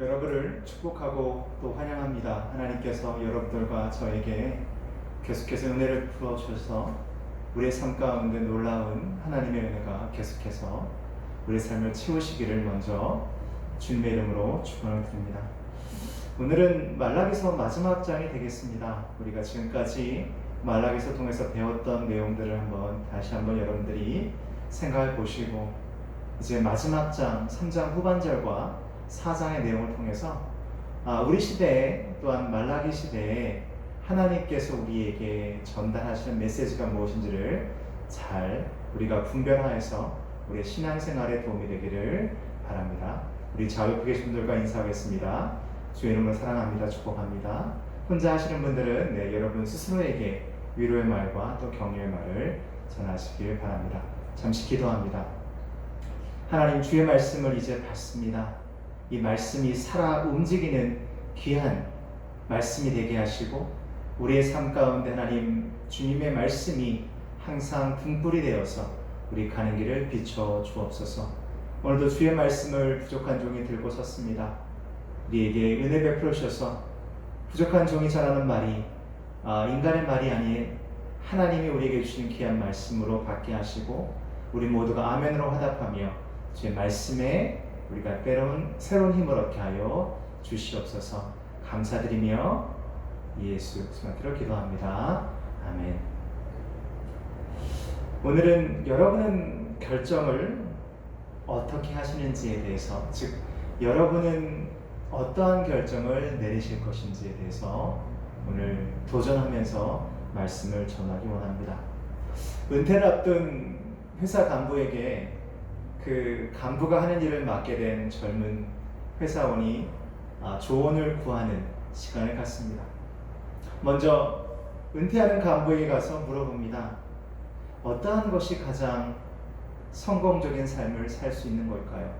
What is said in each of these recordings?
여러분을 축복하고 또 환영합니다. 하나님께서 여러분들과 저에게 계속해서 은혜를 부어주셔서 우리의 삶 가운데 놀라운 하나님의 은혜가 계속해서 우리 삶을 채우시기를 먼저 주님의 이름으로 축원을 드립니다. 오늘은 말라기서 마지막 장이 되겠습니다. 우리가 지금까지 말라기서 통해서 배웠던 내용들을 한번 다시 한번 여러분들이 생각해 보시고 이제 마지막 장 3장 후반절과 4장의 내용을 통해서 아, 우리 시대에 또한 말라기 시대에 하나님께서 우리에게 전달하시는 메시지가 무엇인지를 잘 우리가 분별하여서 우리의 신앙생활에 도움이 되기를 바랍니다. 우리 자유부 계신 분들과 인사하겠습니다. 주의 이름으로 사랑합니다. 축복합니다. 혼자 하시는 분들은 네, 여러분 스스로에게 위로의 말과 또 격려의 말을 전하시길 바랍니다. 잠시 기도합니다. 하나님 주의 말씀을 이제 받습니다. 이 말씀이 살아 움직이는 귀한 말씀이 되게 하시고 우리의 삶 가운데 하나님 주님의 말씀이 항상 등불이 되어서 우리 가는 길을 비춰 주옵소서. 오늘도 주의 말씀을 부족한 종이 들고 섰습니다. 우리에게 은혜 베풀어 주셔서 부족한 종이 전하는 말이 아, 인간의 말이 아닌 하나님이 우리에게 주신 귀한 말씀으로 받게 하시고 우리 모두가 아멘으로 화답하며 주의 말씀에 우리가 때로운 새로운 힘을 얻게 하여 주시옵소서 감사드리며 예수 그리스도로 기도합니다. 아멘. 오늘은 여러분은 결정을 어떻게 하시는지에 대해서 즉 여러분은 어떠한 결정을 내리실 것인지에 대해서 오늘 도전하면서 말씀을 전하기 원합니다. 은퇴를 앞둔 회사 간부에게 그 간부가 하는 일을 맡게 된 젊은 회사원이 아, 조언을 구하는 시간을 갖습니다. 먼저 은퇴하는 간부에게 가서 물어봅니다. 어떠한 것이 가장 성공적인 삶을 살 수 있는 걸까요?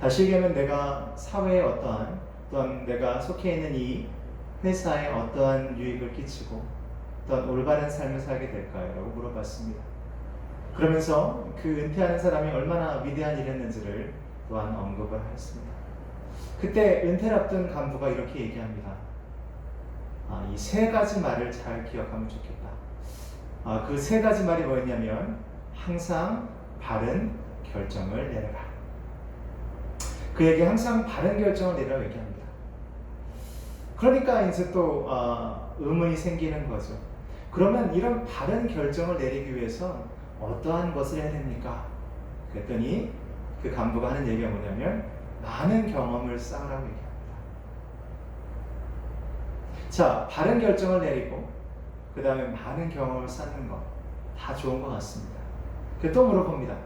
다시 얘기하면 내가 사회에 어떠한 또한 내가 속해 있는 이 회사에 어떠한 유익을 끼치고 또한 올바른 삶을 살게 될까요? 라고 물어봤습니다. 그러면서 그 은퇴하는 사람이 얼마나 위대한 일을 했는지를 또한 언급을 했습니다. 그때 은퇴를 앞둔 간부가 이렇게 얘기합니다. 아, 이 세 가지 말을 잘 기억하면 좋겠다. 아, 그 세 가지 말이 뭐였냐면 항상 바른 결정을 내려라. 그에게 항상 바른 결정을 내려라 얘기합니다. 그러니까 이제 또 아, 의문이 생기는 거죠. 그러면 이런 바른 결정을 내리기 위해서 어떠한 것을 해야 됩니까? 그랬더니 그 간부가 하는 얘기가 뭐냐면 많은 경험을 쌓으라고 얘기합니다. 자, 바른 결정을 내리고 그 다음에 많은 경험을 쌓는 것 다 좋은 것 같습니다. 또 물어봅니다.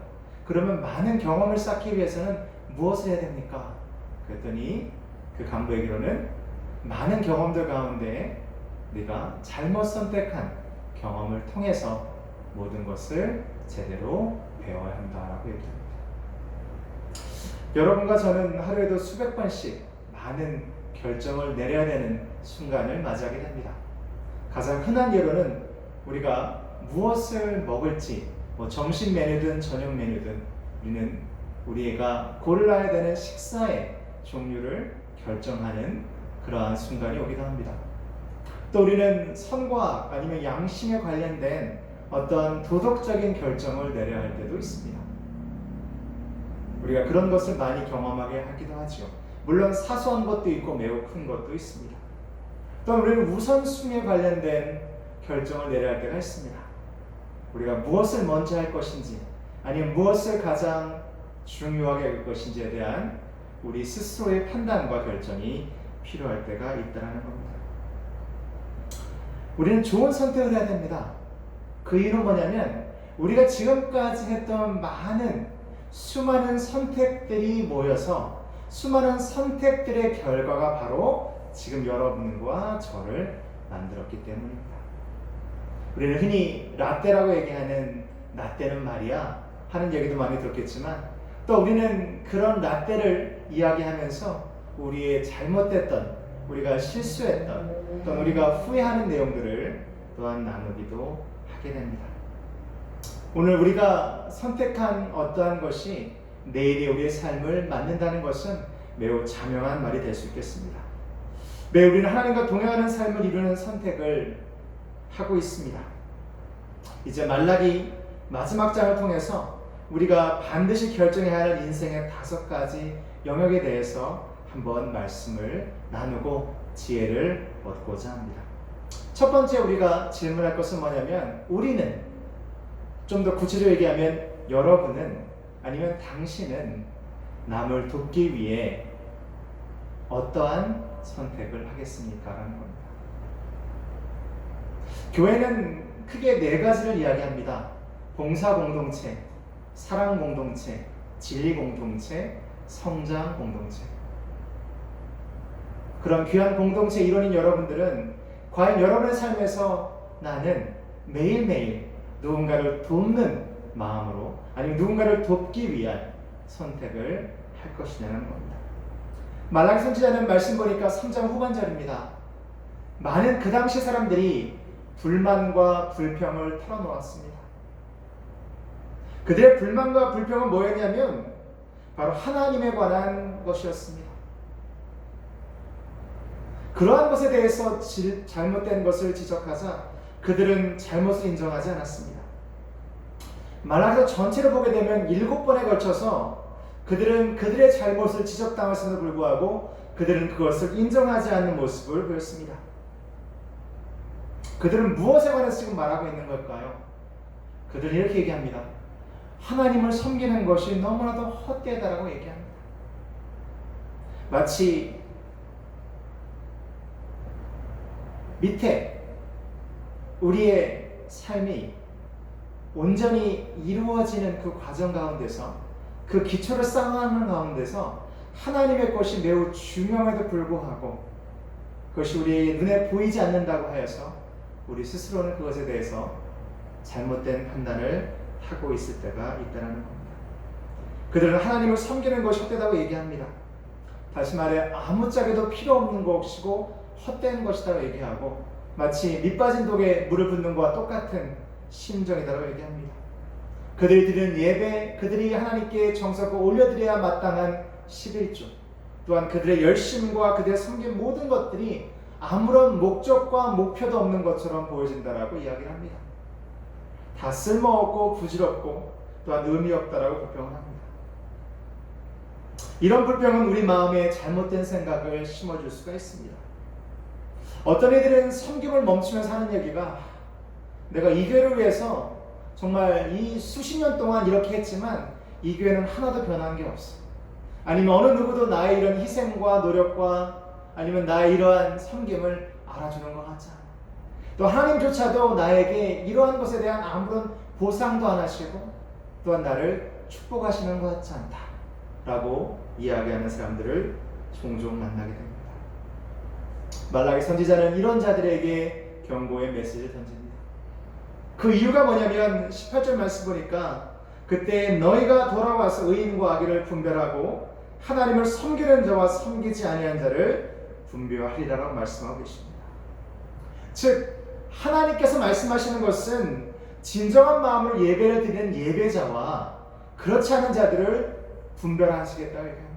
그러면 많은 경험을 쌓기 위해서는 무엇을 해야 됩니까? 그랬더니 그 간부에게로는 많은 경험들 가운데 네가 잘못 선택한 경험을 통해서 모든 것을 제대로 배워야 한다라고 얘기합니다. 여러분과 저는 하루에도 수백 번씩 많은 결정을 내려야 되는 순간을 맞이하게 됩니다. 가장 흔한 예로는 우리가 무엇을 먹을지 뭐 점심 메뉴든 저녁 메뉴든 우리는 우리가 골라야 되는 식사의 종류를 결정하는 그러한 순간이 오기도 합니다. 또 우리는 선과 아니면 양심에 관련된 어떤 도덕적인 결정을 내려야 할 때도 있습니다. 우리가 그런 것을 많이 경험하게 하기도 하죠. 물론 사소한 것도 있고 매우 큰 것도 있습니다. 또 우리는 우선순위에 관련된 결정을 내려야 할 때가 있습니다. 우리가 무엇을 먼저 할 것인지 아니면 무엇을 가장 중요하게 할 것인지에 대한 우리 스스로의 판단과 결정이 필요할 때가 있다는 겁니다. 우리는 좋은 선택을 해야 됩니다. 그 이유는 뭐냐면 우리가 지금까지 했던 많은 수많은 선택들이 모여서 수많은 선택들의 결과가 바로 지금 여러분과 저를 만들었기 때문입니다. 우리는 흔히 라떼라고 얘기하는 라떼는 말이야 하는 얘기도 많이 들었겠지만 또 우리는 그런 라떼를 이야기하면서 우리의 잘못됐던 우리가 실수했던 또 우리가 후회하는 내용들을 또한 나누기도 하게 됩니다. 오늘 우리가 선택한 어떠한 것이 내일의 우리의 삶을 만든다는 것은 매우 자명한 말이 될 수 있겠습니다. 매 우리는 하나님과 동행하는 삶을 이루는 선택을 하고 있습니다. 이제 말라기 마지막 장을 통해서 우리가 반드시 결정해야 할 인생의 다섯 가지 영역에 대해서 한번 말씀을 나누고 지혜를 얻고자 합니다. 첫 번째 우리가 질문할 것은 뭐냐면 우리는 좀 더 구체적으로 얘기하면 여러분은 아니면 당신은 남을 돕기 위해 어떠한 선택을 하겠습니까? 라는 겁니다. 교회는 크게 네 가지를 이야기합니다. 봉사 공동체, 사랑 공동체, 진리 공동체, 성장 공동체. 그런 귀한 공동체 일원인 여러분들은 과연 여러분의 삶에서 나는 매일매일 누군가를 돕는 마음으로 아니면 누군가를 돕기 위한 선택을 할 것이냐는 겁니다. 말라기 선지자는 말씀 보니까 3장 후반절입니다. 많은 그 당시 사람들이 불만과 불평을 털어놓았습니다. 그들의 불만과 불평은 뭐였냐면 바로 하나님에 관한 것이었습니다. 그러한 것에 대해서 질, 잘못된 것을 지적하자 그들은 잘못을 인정하지 않았습니다. 말라기서 전체를 보게 되면 일곱 번에 걸쳐서 그들은 그들의 잘못을 지적당했음에도 불구하고 그들은 그것을 인정하지 않는 모습을 보였습니다. 그들은 무엇에 관해서 지금 말하고 있는 걸까요? 그들은 이렇게 얘기합니다. 하나님을 섬기는 것이 너무나도 헛되다라고 얘기합니다. 마치 밑에 우리의 삶이 온전히 이루어지는 그 과정 가운데서 그 기초를 쌓아가는 가운데서 하나님의 것이 매우 중요함에도 불구하고 그것이 우리 눈에 보이지 않는다고 하여서 우리 스스로는 그것에 대해서 잘못된 판단을 하고 있을 때가 있다는 겁니다. 그들은 하나님을 섬기는 것이 헛되다고 얘기합니다. 다시 말해 아무짝에도 필요 없는 것이고 헛된 것이다라고 얘기하고 마치 밑빠진 독에 물을 붓는 것과 똑같은 심정이다라고 얘기합니다. 그들이 드리는 예배, 그들이 하나님께 정성껏 올려드려야 마땅한 11조, 또한 그들의 열심과 그들의 섬긴 모든 것들이 아무런 목적과 목표도 없는 것처럼 보여진다라고 이야기를 합니다. 다 쓸모없고 부질없고 또한 의미 없다라고 불평을 합니다. 이런 불평은 우리 마음에 잘못된 생각을 심어줄 수가 있습니다. 어떤 이들은 섬김을 멈추면서 하는 얘기가 내가 이 교회를 위해서 정말 이 수십 년 동안 이렇게 했지만 이 교회는 하나도 변한 게 없어. 아니면 어느 누구도 나의 이런 희생과 노력과 아니면 나의 이러한 섬김을 알아주는 것 같지 않아. 또 하나님조차도 나에게 이러한 것에 대한 아무런 보상도 안 하시고 또한 나를 축복하시는 것 같지 않다. 라고 이야기하는 사람들을 종종 만나게 됩니다. 말라기 선지자는 이런 자들에게 경고의 메시지를 던집니다. 그 이유가 뭐냐면 18절 말씀 보니까 그때 너희가 돌아와서 의인과 악의를 분별하고 하나님을 섬기는 자와 섬기지 아니한 자를 분별하리라고 말씀하고 계십니다. 즉 하나님께서 말씀하시는 것은 진정한 마음으로 예배를 드리는 예배자와 그렇지 않은 자들을 분별하시겠다고 얘기합니다.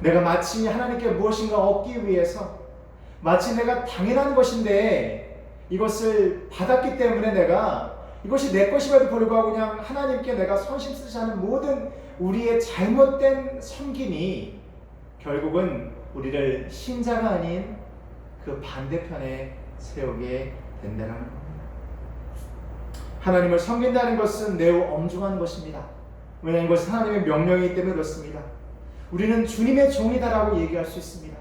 내가 마치 하나님께 무엇인가 얻기 위해서 마치 내가 당연한 것인데 이것을 받았기 때문에 내가 이것이 내 것임에도 불구하고 그냥 하나님께 내가 선심 쓰지 않은 모든 우리의 잘못된 섬김이 결국은 우리를 신자가 아닌 그 반대편에 세우게 된다는 겁니다. 하나님을 섬긴다는 것은 매우 엄중한 것입니다. 왜냐하면 이것은 하나님의 명령이기 때문에 그렇습니다. 우리는 주님의 종이다라고 얘기할 수 있습니다.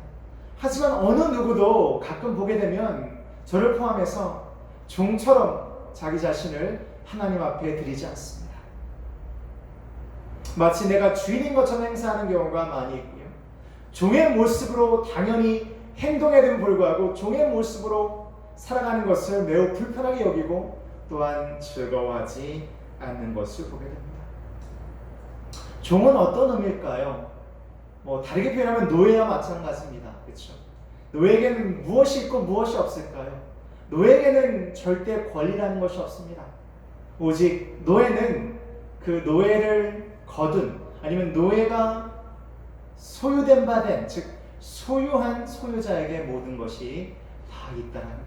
하지만 어느 누구도 가끔 보게 되면 저를 포함해서 종처럼 자기 자신을 하나님 앞에 드리지 않습니다. 마치 내가 주인인 것처럼 행사하는 경우가 많이 있고요. 종의 모습으로 당연히 행동에도 불구하고 종의 모습으로 살아가는 것을 매우 불편하게 여기고 또한 즐거워하지 않는 것을 보게 됩니다. 종은 어떤 의미일까요? 뭐 다르게 표현하면 노예와 마찬가지입니다. 그렇죠? 노예에게는 무엇이 있고 무엇이 없을까요? 노예에게는 절대 권리라는 것이 없습니다. 오직 노예는 그 노예를 거둔 아니면 노예가 소유된 바 된, 즉 소유한 소유자에게 모든 것이 다 있다는 것.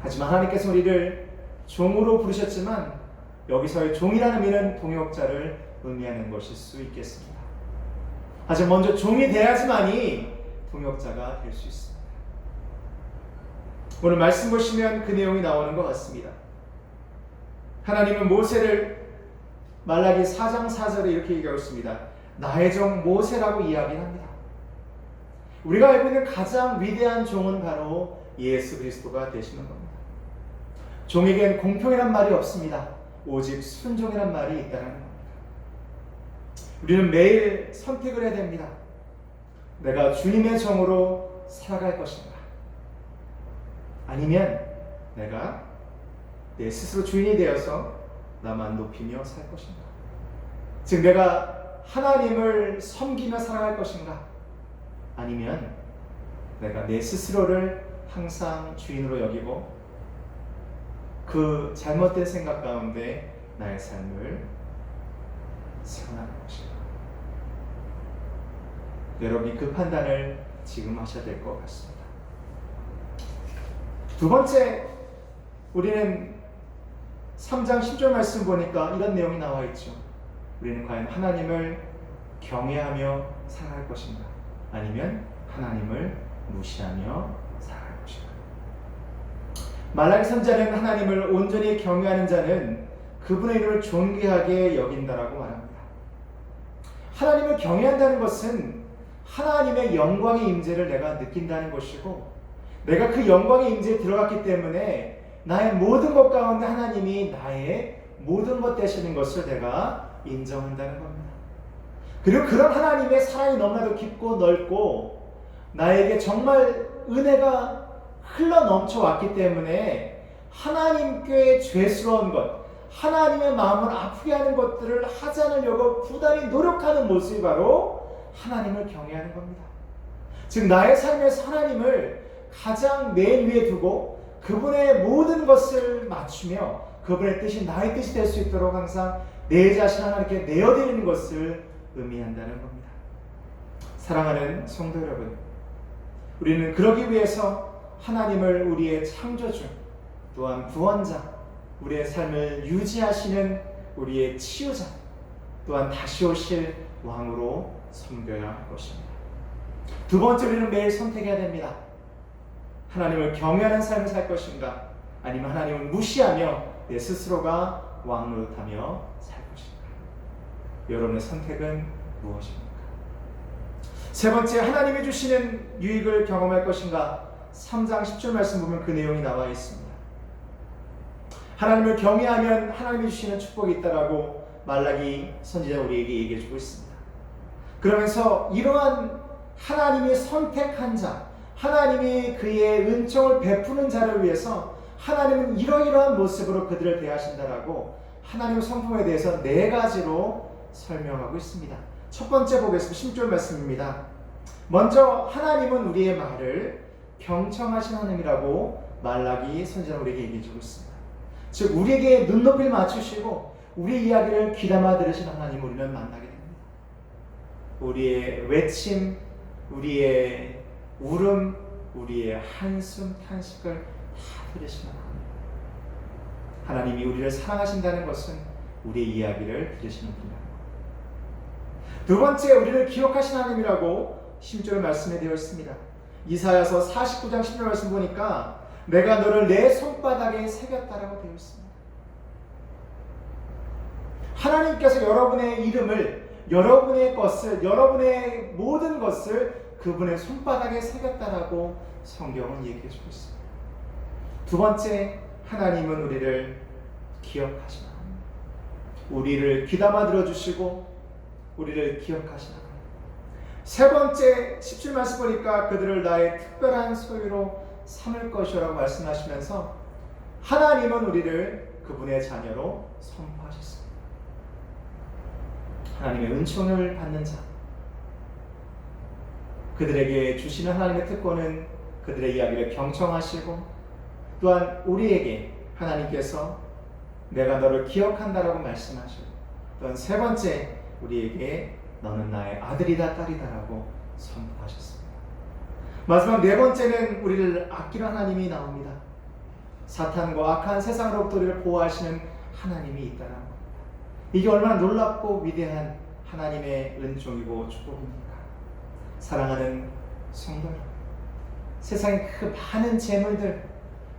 하지만 하나님께서 우리를 종으로 부르셨지만 여기서의 종이라는 의미는 동역자를 의미하는 것일 수 있겠습니다. 하지만 먼저 종이 돼야지만이 동역자가 될 수 있습니다. 오늘 말씀 보시면 그 내용이 나오는 것 같습니다. 하나님은 모세를 말라기 4장 4절에 이렇게 얘기하고 있습니다. 나의 종 모세라고 이야기합니다. 우리가 알고 있는 가장 위대한 종은 바로 예수 그리스도가 되시는 겁니다. 종에겐 공평이란 말이 없습니다. 오직 순종이란 말이 있다는 겁니다. 우리는 매일 선택을 해야 됩니다. 내가 주님의 정으로 살아갈 것인가? 아니면 내가 내 스스로 주인이 되어서 나만 높이며 살 것인가? 즉 내가 하나님을 섬기며 살아갈 것인가? 아니면 내가 내 스스로를 항상 주인으로 여기고 그 잘못된 생각 가운데 나의 삶을 세워나갈 것인가? 여러분이 그 판단을 지금 하셔야 될 것 같습니다. 두 번째, 우리는 3장 10절 말씀 보니까 이런 내용이 나와 있죠. 우리는 과연 하나님을 경외하며 살아갈 것인가? 아니면 하나님을 무시하며 살아갈 것인가? 말라기 선자는 하나님을 온전히 경외하는 자는 그분의 이름을 존귀하게 여긴다라고 말합니다. 하나님을 경외한다는 것은 하나님의 영광의 임재를 내가 느낀다는 것이고 내가 그 영광의 임재에 들어갔기 때문에 나의 모든 것 가운데 하나님이 나의 모든 것 되시는 것을 내가 인정한다는 겁니다. 그리고 그런 하나님의 사랑이 너무나도 깊고 넓고 나에게 정말 은혜가 흘러 넘쳐 왔기 때문에 하나님께 죄스러운 것, 하나님의 마음을 아프게 하는 것들을 하지 않으려고 부단히 노력하는 모습이 바로 하나님을 경외하는 겁니다. 즉 나의 삶에서 하나님을 가장 맨 위에 두고 그분의 모든 것을 맞추며 그분의 뜻이 나의 뜻이 될 수 있도록 항상 내 자신 하나님께 내어드리는 것을 의미한다는 겁니다. 사랑하는 성도 여러분, 우리는 그러기 위해서 하나님을 우리의 창조주, 또한 구원자, 우리의 삶을 유지하시는 우리의 치유자, 또한 다시 오실 왕으로 섬겨야 할 것입니다. 두 번째 우리는 매일 선택해야 됩니다. 하나님을 경외하는 삶을 살 것인가? 아니면 하나님을 무시하며 내 스스로가 왕 노릇하며 살 것인가? 여러분의 선택은 무엇입니까? 세 번째, 하나님이 주시는 유익을 경험할 것인가? 3장 10절 말씀 보면 그 내용이 나와 있습니다. 하나님을 경외하면 하나님이 주시는 축복이 있다라고 말라기 선지자 우리에게 얘기해 주고 있습니다. 그러면서 이러한 하나님이 선택한 자, 하나님이 그의 은총을 베푸는 자를 위해서 하나님은 이러이러한 모습으로 그들을 대하신다라고 하나님 성품에 대해서 네 가지로 설명하고 있습니다. 첫 번째 보겠습니다. 10절 말씀입니다. 먼저 하나님은 우리의 말을 경청하신 하나님이라고 말라기 선지자 우리에게 얘기해 주고 있습니다. 즉 우리에게 눈높이를 맞추시고 우리 이야기를 귀담아 들으신 하나님 우리는 만나게 됩니다. 우리의 외침, 우리의 울음, 우리의 한숨, 탄식을 다 들으시는 하나님. 하나님이 우리를 사랑하신다는 것은 우리의 이야기를 들으시는 분이다. 두 번째, 우리를 기억하신 하나님이라고 10절 말씀에 되어 있습니다. 이사야서 49장 10절 말씀 보니까 내가 너를 내 손바닥에 새겼다라고 되어 있습니다. 하나님께서 여러분의 이름을, 여러분의 것을, 여러분의 모든 것을 그분의 손바닥에 새겼다라고 성경은 얘기해 주고 있습니다. 두 번째, 하나님은 우리를 기억하시나. 우리를 귀담아 들어주시고, 우리를 기억하시나. 세 번째, 17 말씀 보니까 그들을 나의 특별한 소유로 삼을 것이라고 말씀하시면서 하나님은 우리를 그분의 자녀로 선포하셨습니다. 하나님의 은총을 받는 자, 그들에게 주시는 하나님의 특권은 그들의 이야기를 경청하시고 또한 우리에게 하나님께서 내가 너를 기억한다라고 말씀하시고 또한 세 번째 우리에게 너는 나의 아들이다 딸이다라고 선포하셨습니다. 마지막 네 번째는 우리를 아끼는 하나님이 나옵니다. 사탄과 악한 세상으로부터 우리를 보호하시는 하나님이 있다는 겁니다. 이게 얼마나 놀랍고 위대한 하나님의 은총이고 축복입니까? 사랑하는 성도 세상의 그 많은 재물들,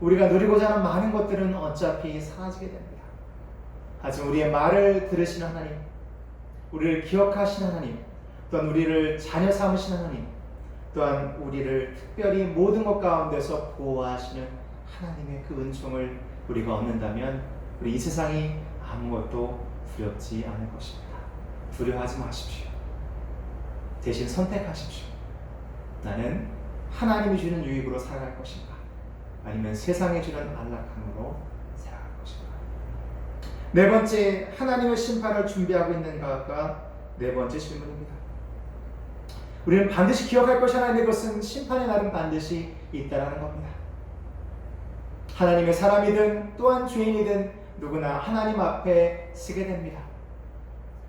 우리가 누리고자 하는 많은 것들은 어차피 사라지게 됩니다. 하지만 우리의 말을 들으시는 하나님, 우리를 기억하시는 하나님, 또한 우리를 자녀 삼으시는 하나님, 또한 우리를 특별히 모든 것 가운데서 보호하시는 하나님의 그 은총을 우리가 얻는다면 우리 이 세상이 아무것도 두렵지 않을 것입니다. 두려워하지 마십시오. 대신 선택하십시오. 나는 하나님이 주는 유익으로 살아갈 것인가? 아니면 세상이 주는 안락함으로 살아갈 것인가? 네 번째, 하나님의 심판을 준비하고 있는가가 네 번째 질문입니다. 우리는 반드시 기억할 것이 하나 있는 것은 심판의 날은 반드시 있다라는 겁니다. 하나님의 사람이든 또한 주인이든 누구나 하나님 앞에 서게 됩니다.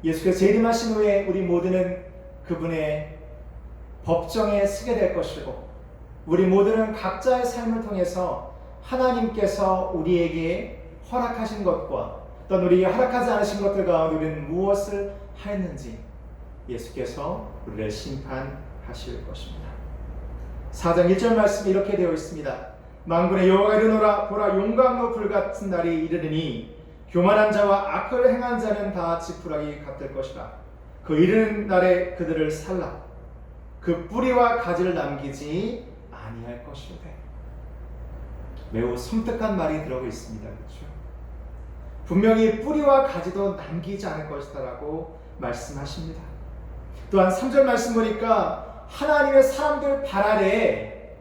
예수께서 재림하신 후에 우리 모두는 그분의 법정에 서게 될 것이고 우리 모두는 각자의 삶을 통해서 하나님께서 우리에게 허락하신 것과 또는 우리에게 허락하지 않으신 것들 가운데 우리는 무엇을 하였는지 예수께서 우리를 심판하실 것입니다. 4장 1절 말씀이 이렇게 되어 있습니다. 망군의 여호와가 이르노라 보라 용광로 불같은 날이 이르리니 교만한 자와 악을 행한 자는 다 지푸라기 같을 것이라 그 이르는 날에 그들을 살라 그 뿌리와 가지를 남기지 아니할 것이오되 매우 섬뜩한 말이 들어가 있습니다 그렇죠? 분명히 뿌리와 가지도 남기지 않을 것이다라고 말씀하십니다 또한 3절 말씀 보니까 하나님의 사람들 발 아래에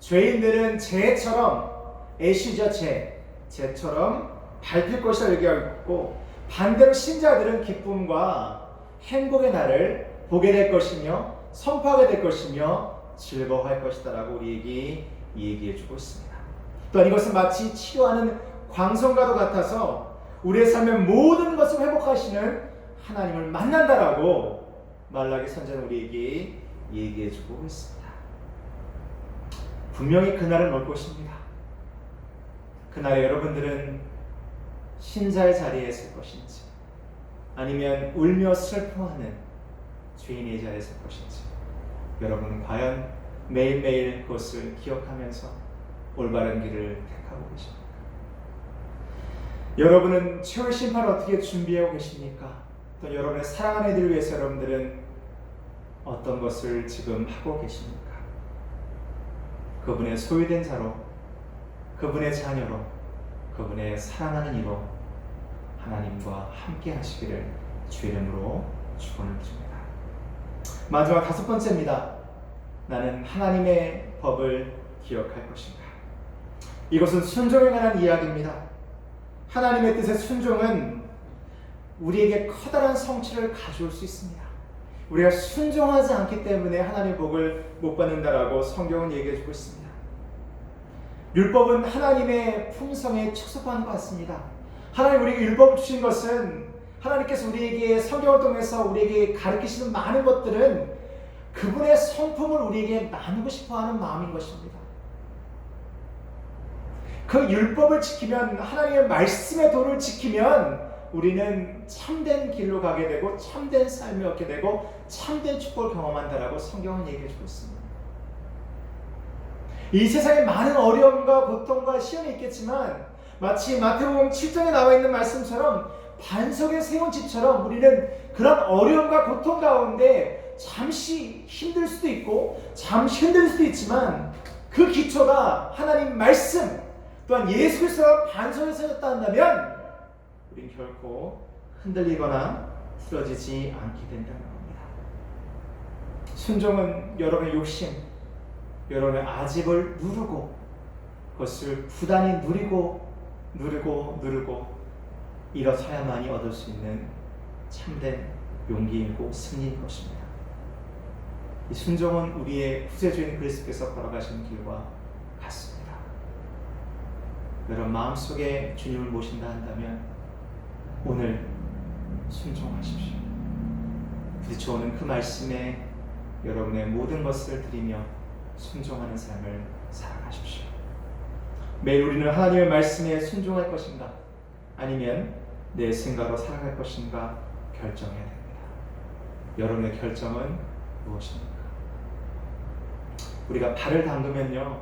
죄인들은 재처럼 애쉬저 재, 재처럼 밟힐 것이라 얘기하고 있고 반대로 신자들은 기쁨과 행복의 날을 보게 될 것이며 선포하게 될 것이며 즐거워할 것이다라고 우리에게 얘기해 주고 있습니다. 또한 이것은 마치 치료하는 광선과도 같아서 우리의 삶의 모든 것을 회복하시는 하나님을 만난다라고 말라기 선자는 우리에게 얘기해주고 있습니다. 분명히 그날은 올 것입니다. 그날에 여러분들은 신자의 자리에 있을 것인지 아니면 울며 슬퍼하는 죄인의 자리에 있을 것인지 여러분은 과연 매일매일 그것을 기억하면서 올바른 길을 택하고 계십니까? 여러분은 최후 심판을 어떻게 준비하고 계십니까? 또 여러분의 사랑하는 이들을 위해서 여러분들은 어떤 것을 지금 하고 계십니까? 그분의 소유된 자로, 그분의 자녀로, 그분의 사랑하는 이로 하나님과 함께 하시기를 주의 이름으로 축원을 드립니다. 마지막 다섯 번째입니다. 나는 하나님의 법을 기억할 것인가. 이것은 순종에 관한 이야기입니다. 하나님의 뜻의 순종은 우리에게 커다란 성취를 가져올 수 있습니다. 우리가 순종하지 않기 때문에 하나님의 복을 못 받는다라고 성경은 얘기해 주고 있습니다. 율법은 하나님의 품성에 축소하는 것 같습니다. 하나님 우리에게 율법을 주신 것은 하나님께서 우리에게 성경을 통해서 우리에게 가르치시는 많은 것들은 그분의 성품을 우리에게 나누고 싶어하는 마음인 것입니다. 그 율법을 지키면 하나님의 말씀의 도를 지키면 우리는 참된 길로 가게 되고 참된 삶을 얻게 되고 참된 축복을 경험한다라고 성경은 얘기해 주고 있습니다. 이 세상에 많은 어려움과 고통과 시험이 있겠지만 마치 마태복음 7장에 나와 있는 말씀처럼 반석에 세운 집처럼 우리는 그런 어려움과 고통 가운데 잠시 힘들 수도 있고 잠시 흔들 수도 있지만 그 기초가 하나님 말씀 또한 예수 그리스도가 반석에 세웠다 한다면 우린 결코 흔들리거나 쓰러지지 않게 된다는 겁니다. 순종은 여러분의 욕심, 여러분의 아집을 누르고 그것을 부단히 누리고 누르고 누르고 일어서야만이 얻을 수 있는 참된 용기이고 승리인 것입니다. 이 순종은 우리의 후세주인 그리스도께서 걸어가신 길과 같습니다. 여러분 마음속에 주님을 모신다 한다면 오늘 순종하십시오. 부딪혀오는 그 말씀에 여러분의 모든 것을 드리며 순종하는 삶을 살아가십시오. 매일 우리는 하나님의 말씀에 순종할 것인가 아니면 내 생각으로 살아갈 것인가 결정해야 됩니다. 여러분의 결정은 무엇입니까? 우리가 발을 담그면요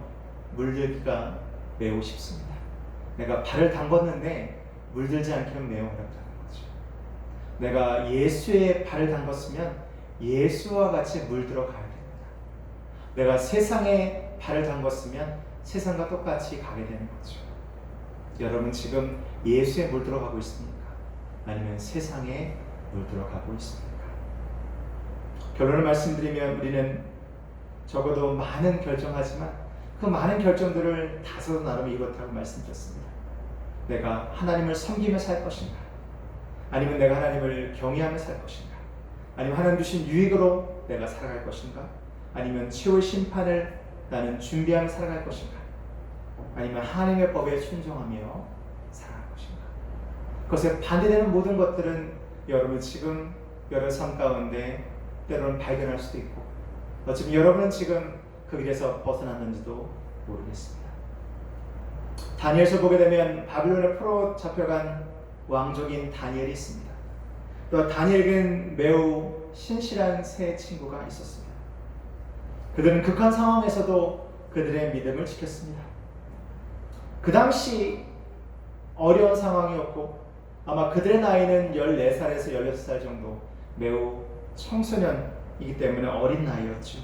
물들기가 매우 쉽습니다. 내가 발을 담궜는데 물들지 않기는 매우 어렵다는 거죠. 내가 예수의 발을 담궜으면 예수와 같이 물들어 가야 됩니다. 내가 세상에 발을 담궜으면 세상과 똑같이 가게 되는 거죠. 여러분 지금 예수에 물들어 가고 있습니까? 아니면 세상에 물들어 가고 있습니까? 결론을 말씀드리면 우리는 적어도 많은 결정하지만 그 많은 결정들을 다섯 나름 이렇다고 말씀드렸습니다. 내가 하나님을 섬기며 살 것인가? 아니면 내가 하나님을 경외하며 살 것인가? 아니면 하나님 주신 유익으로 내가 살아갈 것인가? 아니면 최후의 심판을 나는 준비하며 살아갈 것인가? 아니면 하나님의 법에 순종하며 살아갈 것인가? 그것에 반대되는 모든 것들은 여러분 지금 여러 삶 가운데 때로는 발견할 수도 있고 어쩌면 여러분은 지금 그 길에서 벗어났는지도 모르겠습니다. 다니엘서 보게 되면 바빌론에 풀어 잡혀간 왕족인 다니엘이 있습니다. 또 다니엘에겐 매우 신실한 세 친구가 있었습니다. 그들은 극한 상황에서도 그들의 믿음을 지켰습니다. 그 당시 어려운 상황이었고 아마 그들의 나이는 14살에서 16살 정도 매우 청소년이기 때문에 어린 나이였죠.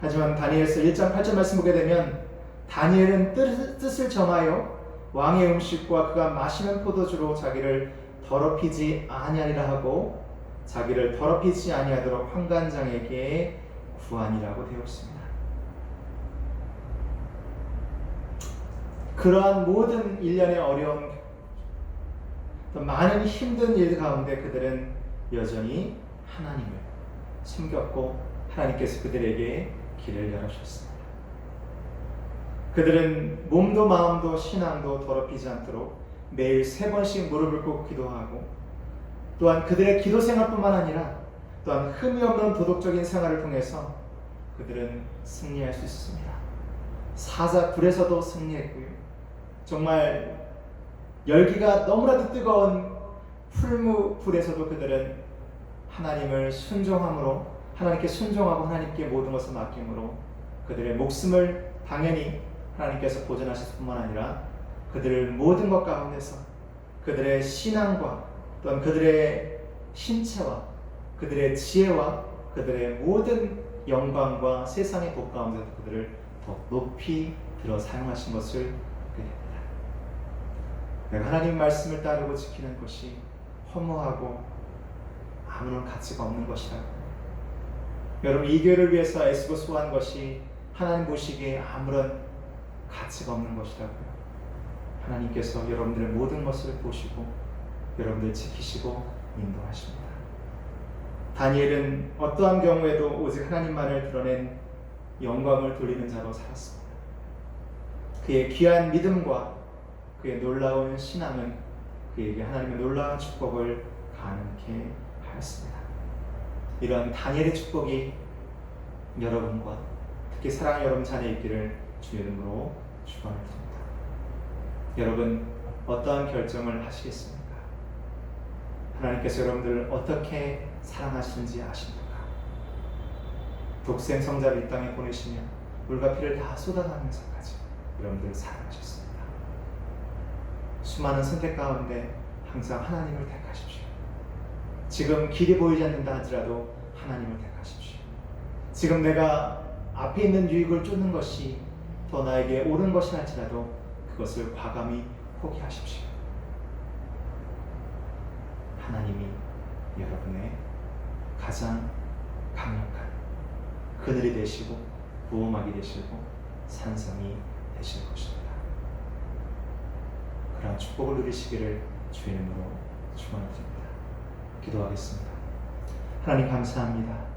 하지만 다니엘서 1장 8절 말씀 보게 되면 다니엘은 뜻을 정하여 왕의 음식과 그가 마시는 포도주로 자기를 더럽히지 아니하리라 하고 자기를 더럽히지 아니하도록 환관장에게 구하니라고 되어 있습니다. 그러한 모든 일련의 어려운 많은 힘든 일 가운데 그들은 여전히 하나님을 숨겼고 하나님께서 그들에게 길을 열어주셨습니다. 그들은 몸도 마음도 신앙도 더럽히지 않도록 매일 세 번씩 무릎을 꿇고 기도하고 또한 그들의 기도 생활뿐만 아니라 또한 흠이 없는 도덕적인 생활을 통해서 그들은 승리할 수 있습니다. 사자 불에서도 승리했고요. 정말 열기가 너무나도 뜨거운 풀무 불에서도 그들은 하나님을 순종함으로 하나님께 순종하고 하나님께 모든 것을 맡김으로 그들의 목숨을 당연히 하나님께서 보존하실 뿐만 아니라 그들을 모든 것 가운데서 그들의 신앙과 또한 그들의 신체와 그들의 지혜와 그들의 모든 영광과 세상의 복 가운데서 그들을 더 높이 들어 사용하신 것을 보게 됩니다. 내가 하나님 말씀을 따르고 지키는 것이 허무하고 아무런 가치가 없는 것이라고. 여러분 이 교회를 위해서 애쓰고 수고한 것이 하나님 보시기에 아무런 가치가 없는 것이라고요. 하나님께서 여러분들의 모든 것을 보시고 여러분들 지키시고 인도하십니다. 다니엘은 어떠한 경우에도 오직 하나님만을 드러낸 영광을 돌리는 자로 살았습니다. 그의 귀한 믿음과 그의 놀라운 신앙은 그에게 하나님의 놀라운 축복을 가능케 하였습니다. 이런 다니엘의 축복이 여러분과 특히 사랑하는 여러분 자녀 있기를 주의 이름으로 축원드립니다. 여러분 어떠한 결정을 하시겠습니까? 하나님께서 여러분들을 어떻게 사랑하시는지 아십니까? 독생 성자를 이 땅에 보내시며 물과 피를 다 쏟아가면서까지 여러분들을 사랑하셨습니다. 수많은 선택 가운데 항상 하나님을 택하십시오. 지금 길이 보이지 않는다 하더라도 하나님을 택하십시오. 지금 내가 앞에 있는 유익을 쫓는 것이 더 나에게 옳은 것이 할지라도 그것을 과감히 포기하십시오. 하나님이 여러분의 가장 강력한 그늘이 되시고 보호막이 되시고 산성이 되실 것입니다. 그러한 축복을 누리시기를 주의 이름으로 축원드립니다. 기도하겠습니다. 하나님 감사합니다.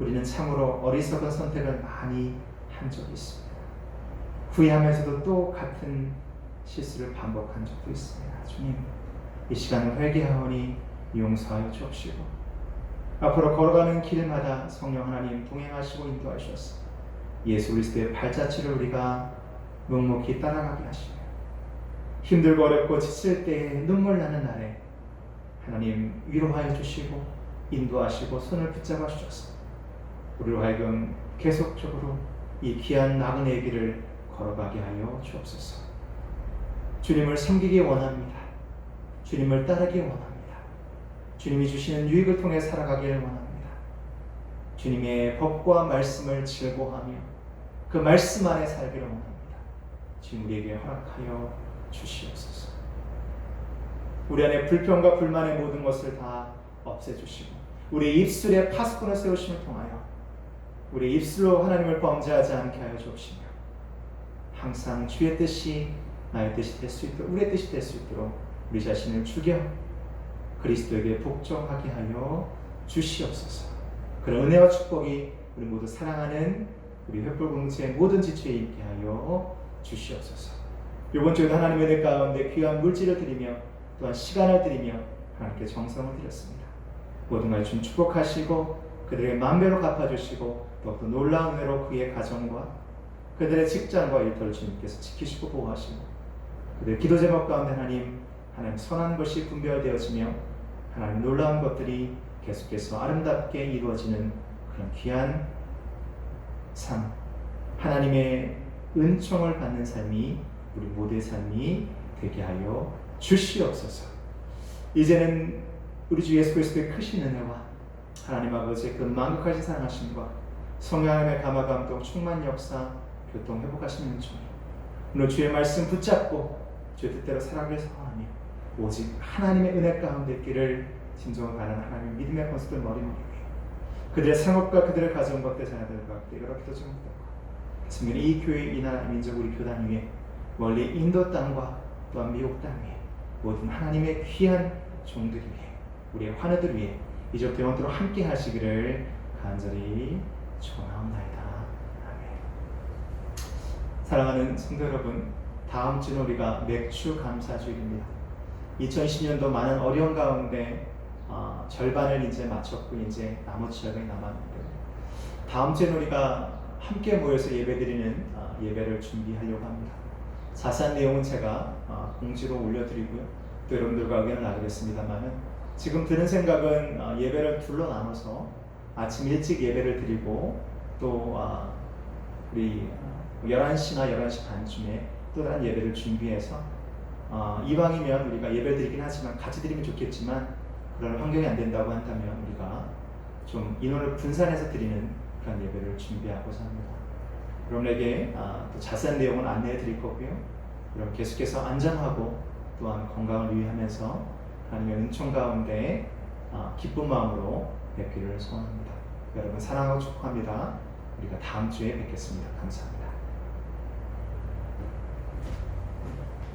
우리는 참으로 어리석은 선택을 많이 한 적이 있습니다. 후회하면서도 또 같은 실수를 반복한 적도 있습니다. 주님, 이 시간을 회개하오니 용서하여 주옵시고 앞으로 걸어가는 길마다 성령 하나님 동행하시고 인도하셔서 예수 그리스도의 발자취를 우리가 묵묵히 따라가게 하시며 힘들고 어렵고 지칠 때에 눈물 나는 날에 하나님 위로하여 주시고 인도하시고 손을 붙잡아 주셔서 우리로 하여금 계속적으로 이 귀한 나그네의 길을 걸어가게 하여 주옵소서. 주님을 섬기기 원합니다. 주님을 따르기 원합니다. 주님이 주시는 유익을 통해 살아가기를 원합니다. 주님의 법과 말씀을 즐거워하며 그 말씀 안에 살기를 원합니다. 주님 우리에게 허락하여 주시옵소서. 우리 안에 불평과 불만의 모든 것을 다 없애주시고 우리 입술에 파수꾼을 세우심을 통하여 우리 입술로 하나님을 범죄하지 않게 하여 주옵시며 항상 주의 뜻이 나의 뜻이 될 수 있도록 우리의 뜻이 될 수 있도록 우리 자신을 죽여 그리스도에게 복종하게 하여 주시옵소서. 그런 은혜와 축복이 우리 모두 사랑하는 우리 횃불공지의 모든 지체에 있게 하여 주시옵소서. 이번 주에도 하나님의 은혜 가운데 귀한 물질을 드리며 또한 시간을 드리며 하나님께 정성을 드렸습니다. 모든 걸좀 축복하시고 그들의 만배로 갚아주시고 더욱더 놀라운 은혜로 그의 가정과 그들의 직장과 일터를 주님께서 지키시고 보호하시고 그들의 기도 제목 가운데 하나님 하나님 선한 것이 분별되어지며 하나님 놀라운 것들이 계속해서 아름답게 이루어지는 그런 귀한 삶 하나님의 은총을 받는 삶이 우리 모두의 삶이 되게 하여 주시옵소서. 이제는 우리 주 예수 그리스도의 크신 은혜와 하나님 아버지의 그 만극하신 사랑하심과 성령 하나님의 감화 감동 충만 역사 교통 회복하시는 은총이 오늘 주의 말씀 붙잡고 주의 뜻대로 살아가길 소원하며 오직 하나님의 은혜 가운데 있기를 진정을 바라는 하나님의 믿음의 권속들 머리머리 그들의 생업과 그들의 가정과 그들의 자녀들과 그들의 여러 기도 제목들과 승민이 교회 이 나라 민족 우리 교단 위에 멀리 인도 땅과 또한 미국 땅 위에 모든 하나님의 귀한 종들 위해 우리의 환우들 위해 이적 대원토록 함께 하시기를 간절히 축원하옵나이다. 사랑하는 성도 여러분, 다음 주는 우리가 맥주 감사주일입니다. 2010년도 많은 어려운 가운데 어, 절반을 이제 마쳤고 이제 나머지 절반이 남았는데 다음 주에 우리가 함께 모여서 예배드리는 어, 예배를 준비하려고 합니다. 자세한 내용은 제가 어, 공지로 올려드리고요. 또 여러분들과 의견을 나누겠습니다만은 지금 드는 생각은 어, 예배를 둘로 나눠서 아침 일찍 예배를 드리고 또 아, 우리 11시나 11시 반쯤에 또 다른 예배를 준비해서 어, 이왕이면 우리가 예배를 드리긴 하지만 같이 드리면 좋겠지만 그런 환경이 안 된다고 한다면 우리가 좀 인원을 분산해서 드리는 그런 예배를 준비하고자 합니다. 여러분에게 아, 또 자세한 내용은 안내해 드릴 거고요. 여러분 계속해서 안전하고 또한 건강을 유의하면서 하나님의 은총 가운데 아, 기쁜 마음으로 뵙기를 소원합니다. 여러분 사랑하고 축복합니다. 우리가 다음 주에 뵙겠습니다. 감사합니다.